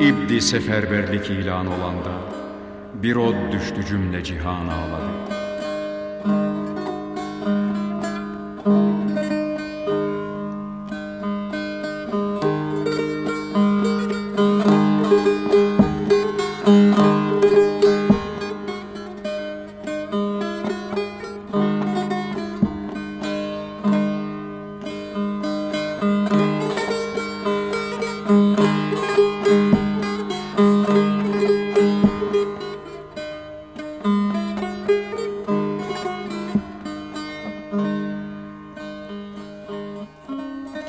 İbdi seferberlik ilan olanda Bir od düştü cümle cihan ağladı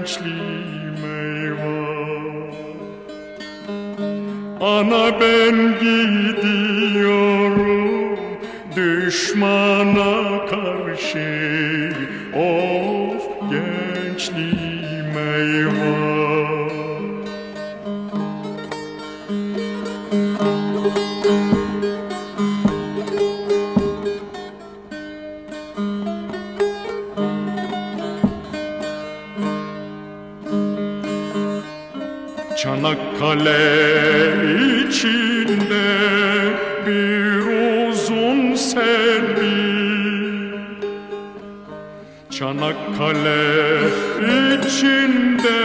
gençliğim eyvah. Ana ben gidiyorum düşmana karşı. Of gençliğim eyvah Çanakkale içinde bir uzun selvi. Çanakkale içinde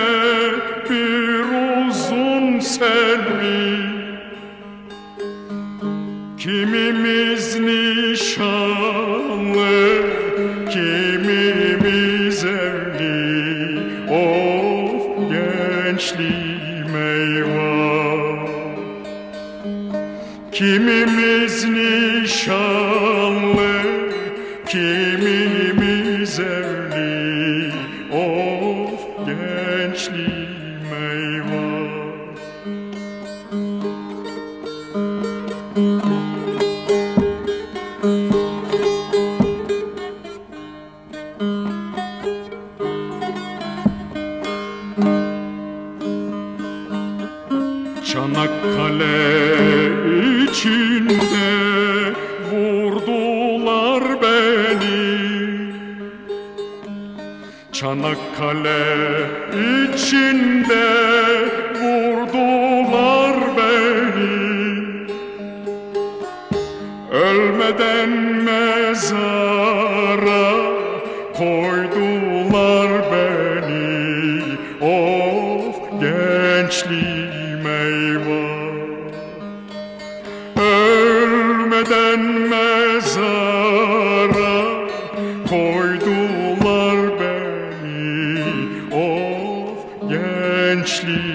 bir uzun selvi. Kimimiz nişanlı, kimimiz evli. Of gençliğim eyvah. Kimimiz nişanlı, kimimiz evli. Of gençliğim eyvah Çanakkale içinde vurdular beni. Çanakkale içinde vurdular beni. Ölmeden mezara koydular beni. Of gençliğim Ölmeden mezara koydular beni? Of gençliğim